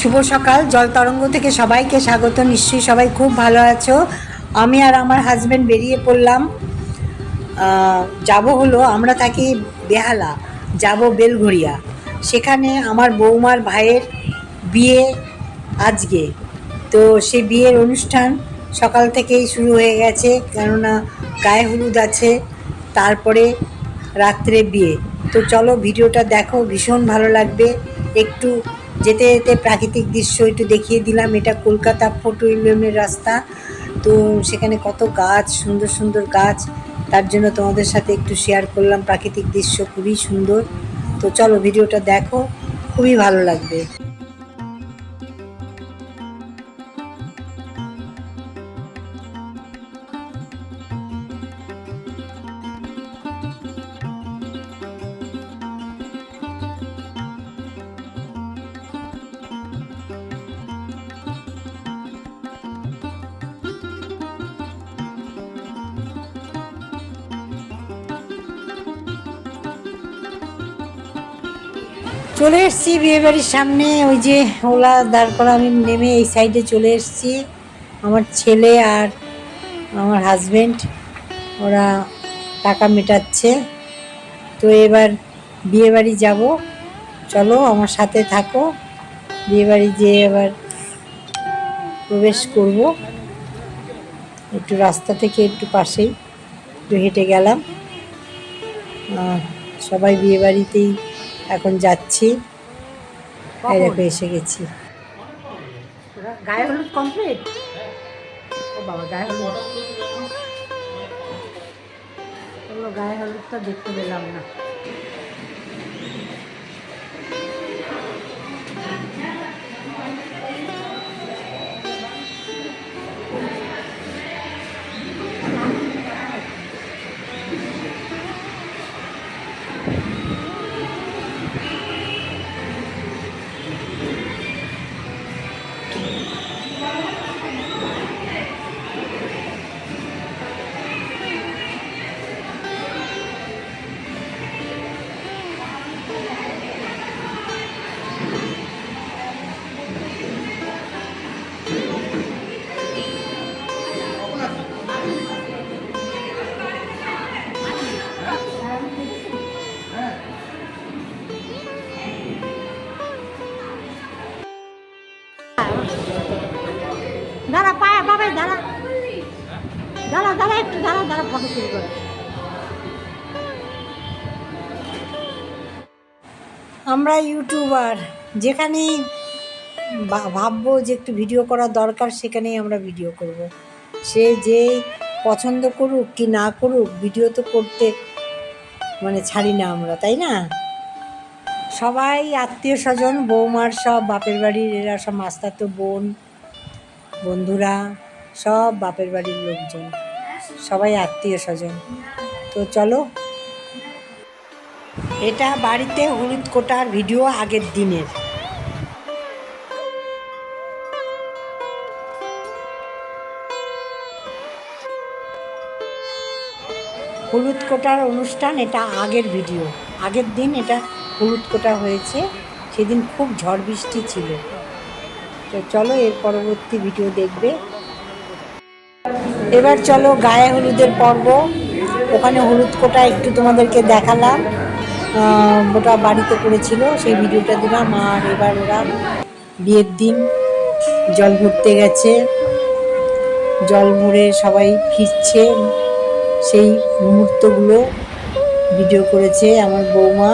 শুভ সকাল। জল তরঙ্গ থেকে সবাইকে স্বাগত। নিশ্চয়ই সবাই খুব ভালো আছো। আমি আর আমার হাজব্যান্ড বেরিয়ে পড়লাম। যাব হলো, আমরা থাকি বেহালা, যাব বেলঘড়িয়া। সেখানে আমার বৌমার ভাইয়ের বিয়ে আজকে। তো সে বিয়ের অনুষ্ঠান সকাল থেকেই শুরু হয়ে গেছে, কেননা গায়ে হলুদ আছে, তারপরে রাত্রে বিয়ে। তো চলো ভিডিওটা দেখো, ভীষণ ভালো লাগবে। একটু যেতে যেতে প্রাকৃতিক দৃশ্য একটু দেখিয়ে দিলাম। এটা কলকাতা ফটো ইউনিয়নের রাস্তা। তো সেখানে কত গাছ, সুন্দর সুন্দর গাছ। তার জন্য তোমাদের সাথে একটু শেয়ার করলাম। প্রাকৃতিক দৃশ্য খুবই সুন্দর। তো চলো, ভিডিওটা দেখো। খুবই ভালো লাগবে। চলে এসেছি বিয়ে বাড়ির সামনে। ওই যে ওলা দাঁড় করা, আমি নেমে এই সাইডে চলে এসেছি। আমার ছেলে আর আমার হাজব্যান্ড ওরা টাকা মেটাচ্ছে। তো এবার বিয়ে বাড়ি যাব। চলো আমার সাথে থাকো। বিয়ে বাড়ি যেয়ে এবার প্রবেশ করব। একটু রাস্তা থেকে একটু পাশেই একটু হেঁটে গেলাম। সবাই বিয়ে বাড়িতেই এখন যাচ্ছি। এরকম এসে গেছি। গায়ে হলুদ কমপ্লিট ও বাবা গায়ে হলুদ। গায়ে হলুদটা দেখতে পেলাম না। দাঁড়া দাঁড়া একটু, দাঁড়া দাঁড়া ফটো করে আমরা ইউটিউবার, যেখানেই ভাববো যে একটু ভিডিও করা দরকার, সেখানেই আমরা ভিডিও করব। সে যে পছন্দ করুক কি না করুক, ভিডিও তো করতে মানে ছাড়ি না আমরা, তাই না সবাই আত্মীয় স্বজন, বৌমার সব, বাপের বাড়ির এরা সব মাস্তাতো বোন, বন্ধুরা সব বাপের বাড়ির লোকজন, সবাই আত্মীয় স্বজন। তো চলো, এটা বাড়িতে হলুদ কোটার ভিডিও আগের দিনের। হলুদ কোটার অনুষ্ঠান এটা আগের ভিডিও। আগের দিন এটা হলুদ কোটা হয়েছে, সেদিন খুব ঝড় বৃষ্টি ছিল। তো চলো এর পরবর্তী ভিডিও দেখবে। এবার চলো গায়ে হলুদের পর্ব। ওখানে হলুদ কোটা একটু তোমাদেরকে দেখালাম। ওটা বাড়িতে করেছিল, সেই ভিডিওটা দিলাম। আর এবার ওরা বিয়ের দিন, জল ভরতে গেছে। জল ভরে সবাই ফিরছে। সেই মুহূর্তগুলো ভিডিও করেছে আমার বৌমা।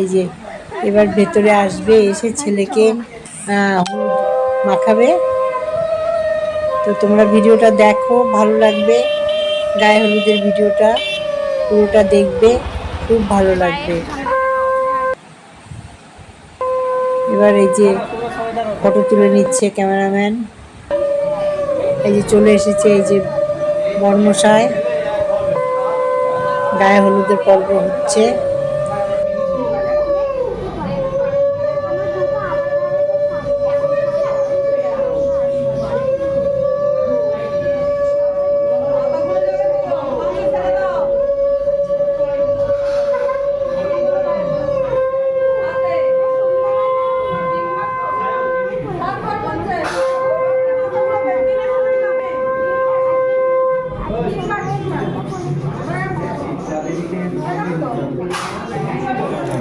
এই যে, এবার ভেতরে আসবে, এসে ছেলেকে মাখাবে। তো তোমরা ভিডিওটা দেখো, ভালো লাগবে। গায়ে হলুদের ভিডিওটা, পুরোটা দেখবে, খুব ভালো লাগবে। এবার এই যে ফটো তুলে নিচ্ছে ক্যামেরাম্যান। এই যে চলে এসেছে এই যে বর্মশায়। গায়ে হলুদের পর্ব হচ্ছে। Thank you.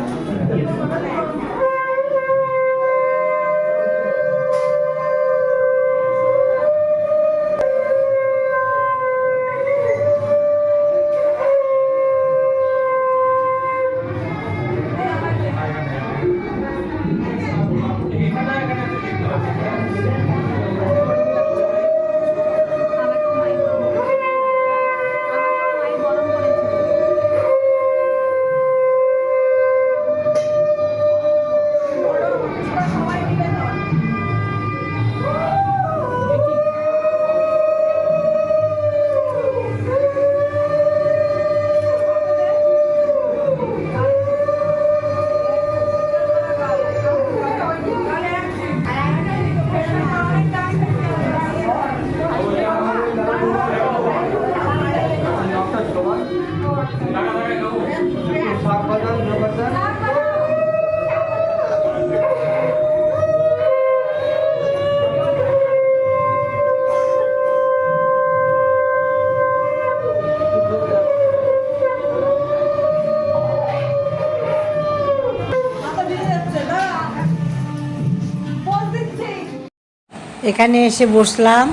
এখানে এসে বসলাম।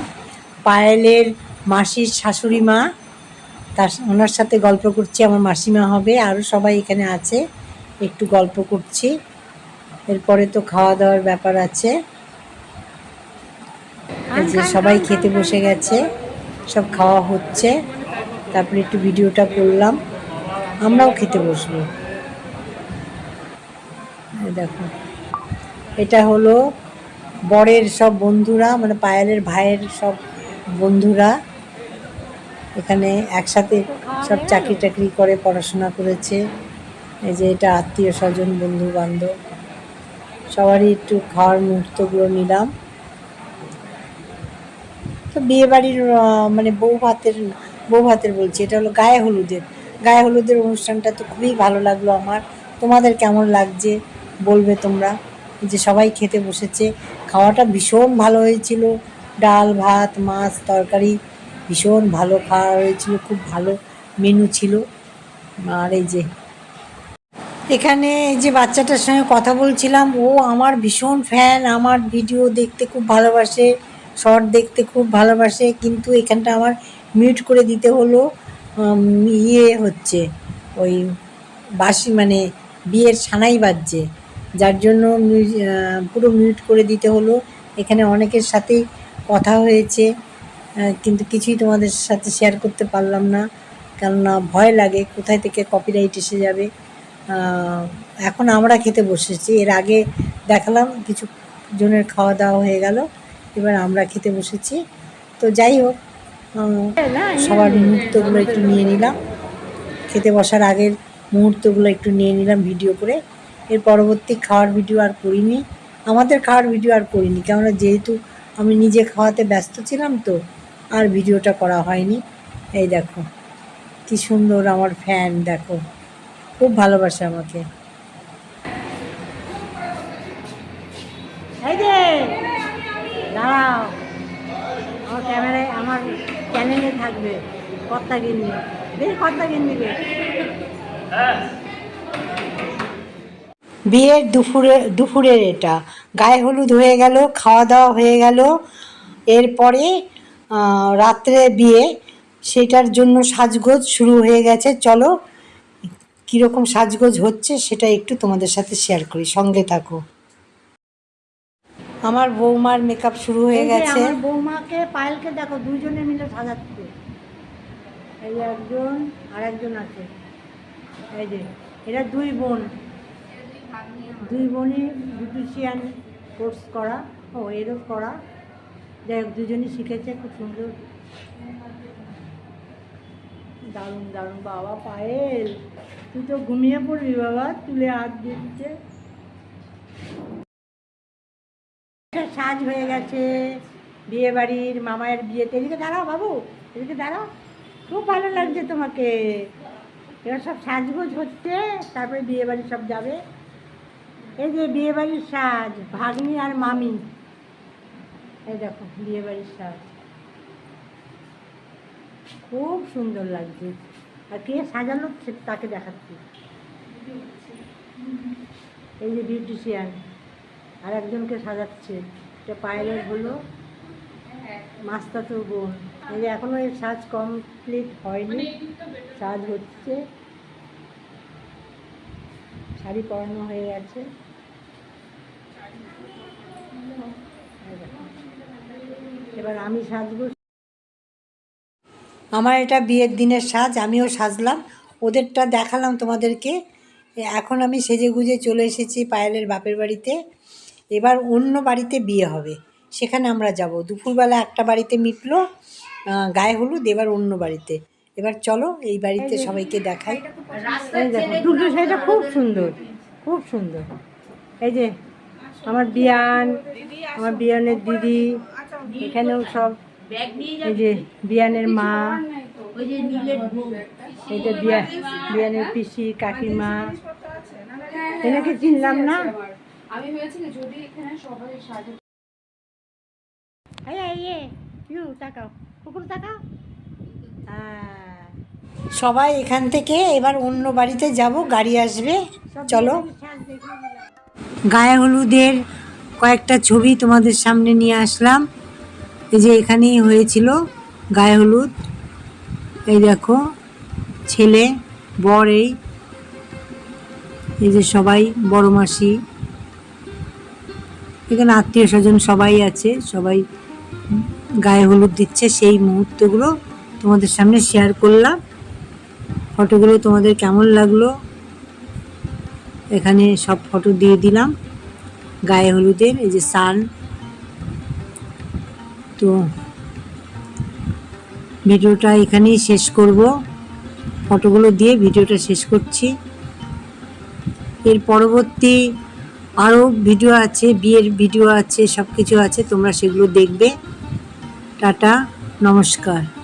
পায়েলের মাসির শাশুড়ি মা তার ওনার সাথে গল্প করছি আমার মাসিমা হবে আরও সবাই এখানে আছে একটু গল্প করছি। এরপরে তো খাওয়া দাওয়ার ব্যাপার আছে। যে সবাই খেতে বসে গেছে সব খাওয়া হচ্ছে তারপরে একটু ভিডিওটা করলাম আমরাও খেতে বসবো। দেখো এটা হলো বরের সব বন্ধুরা মানে পায়েলের ভাইয়ের সব বন্ধুরা এখানে একসাথে সব চাকরি টাকরি করে, পড়াশোনা করেছে। এই যে এটা আত্মীয় স্বজন বন্ধু বান্ধব সবারই একটু খাওয়ার মুহূর্তগুলো নিলাম। তো বিয়ে বাড়ির মানে বউ ভাতের বউ ভাতের বলছি, এটা হলো গায়ে হলুদের। গায়ে হলুদের অনুষ্ঠানটা তো খুবই ভালো লাগল আমার। তোমাদের কেমন লাগছে বলবে তোমরা? যে সবাই খেতে বসেছে। খাওয়াটা ভীষণ ভালো হয়েছিল। ডাল, ভাত, মাছ, তরকারি ভীষণ ভালো খাওয়া হয়েছিল, খুব ভালো মেনু ছিল। আর এই যে, এখানে এই যে বাচ্চাটার সঙ্গে কথা বলছিলাম, ও আমার ভীষণ ফ্যান আমার ভিডিও দেখতে খুব ভালোবাসে শর্ট দেখতে খুব ভালোবাসে, কিন্তু এখানটা আমার মিউট করে দিতে হলো ইয়ে হচ্ছে, ওই বাসি মানে বিয়ের সানাই বাজছে। যার জন্য পুরো মিউট করে দিতে হলো। এখানে অনেকের সাথেই কথা হয়েছে কিন্তু কিছুই তোমাদের সাথে শেয়ার করতে পারলাম না, কেননা ভয় লাগে কোথায় থেকে কপিরাইট এসে যাবে। এখন আমরা খেতে বসেছি। এর আগে দেখালাম, কিছু জনের খাওয়া দাওয়া হয়ে গেল, এবার আমরা খেতে বসেছি। তো যাই হোক সবার মুহূর্তগুলো একটু নিয়ে নিলাম। খেতে বসার আগের মুহূর্তগুলো একটু নিয়ে নিলাম ভিডিও করে। এর পরবর্তী খাওয়ার ভিডিও আর করিনি। আমাদের খাওয়ার ভিডিও আর করিনি, কেননা যেহেতু আমি নিজে খাওয়াতে ব্যস্ত ছিলাম তো, আর ভিডিওটা করা হয়নি। এই দেখো, কি সুন্দর আমার ফ্যান দেখো। খুব ভালোবাসে আমাকে। এই দাঁড়াও। আমার ক্যামেরায়, আমার চ্যানেলে থাকবে কর্তা গিন্নি বেশ কর্তা গিন্নিকে বিয়ের দুপুরে দুপুরের এটা। গায়ে হলুদ হয়ে গেল খাওয়া দাওয়া হয়ে গেল। এরপরে রাত্রে বিয়ে। সেটার জন্য সাজগোজ শুরু হয়ে গেছে। চলো কীরকম সাজগোজ হচ্ছে সেটা একটু তোমাদের সাথে শেয়ার করি। সঙ্গে থাকো। আমার বৌমার মেকআপ শুরু হয়ে গেছে। আমার বৌমাকে পায়েলকে দেখো দুজনে মিলে সাজাচ্ছে। এই একজন আর একজন আছে। এই যে এরা দুই বোন। দুই বোনই বিউটিশিয়ান কোর্স করা ও এরও করা। যাই হোক, দুজনই শিখেছে, খুব সুন্দর। দারুণ দারুণ। বাবা পায়েল, তুই তো ঘুমিয়ে পড়বি বাবা, তুলে হাত দিচ্ছে সাজ হয়ে গেছে বিয়ে বাড়ির মামায়ের বিয়েতে। এদিকে দাঁড়াও বাবু, এদিকে দাঁড়াও। খুব ভালো লাগছে তোমাকে। এবার সব সাজগোজ হচ্ছে, তারপরে বিয়ে বাড়ি সব যাবে। এই যে বিয়ে বাড়ির সাজ, ভাগ্নি আর মামি। এই দেখো বিয়ে বাড়ির সাজ। খুব সুন্দর লাগছে। আর কে সাজালো সে- তাকে দেখাচ্ছি। এই যে বিউটিশিয়ান, আর একজনকে সাজাচ্ছে। এটা পায়েলের হলো মাস্তাতুর বোন। এই যে এখনও এর সাজ কমপ্লিট হয়নি। সাজ হচ্ছে। শাড়ি পরানো হয়ে গেছে। এবার আমি সাজবো। আমার এটা বিয়ের দিনের সাজ আমিও সাজলাম। ওদেরটা দেখালাম তোমাদেরকে। এখন আমি সেজে গুজে চলে এসেছি পায়েলের বাপের বাড়িতে। এবার অন্য বাড়িতে বিয়ে হবে। সেখানে আমরা যাব। দুপুরবেলা একটা বাড়িতে মিটলো গায়ে হলুদ এবার অন্য বাড়িতে। এবার চলো এই বাড়িতে সবাইকে দেখাই। দেখো দুটো শাড়িটা খুব সুন্দর খুব সুন্দর। এই যে আমার বিয়ান আমার বিয়ানের দিদি এখানেও সব এই যে বিয়ানের মা এই যে বিয়া বিয়ানের পিসি কাকিমা এনাকে চিনলাম না? আমি যদি এখানে সবাই তাকাও কুকুর তাকাও। হ্যাঁ। সবাই এখান থেকে এবার অন্য বাড়িতে যাব গাড়ি আসবে চলো। গায়ে হলুদের কয়েকটা ছবি তোমাদের সামনে নিয়ে আসলাম। এই যে এখানেই হয়েছিল গায়ে হলুদ। এই দেখো, ছেলে, বর এই। এই যে সবাই, বড় মাসি। এখানে আত্মীয় স্বজন সবাই আছে, সবাই গায়ে হলুদ দিচ্ছে। সেই মুহূর্তগুলো তোমাদের সামনে শেয়ার করলাম। ফটোগুলো তোমাদের কেমন লাগল? এখানে সব ফটো দিয়ে দিলাম। গায়ে হলুদের, এই যে সান তো ভিডিওটা এখানেই শেষ করব। ফটোগুলো দিয়ে ভিডিওটা শেষ করছি। এর পরবর্তী আরও ভিডিও আছে, বিয়ের ভিডিও আছে সব কিছু আছে, তোমরা সেগুলো দেখবে। টাটা, নমস্কার।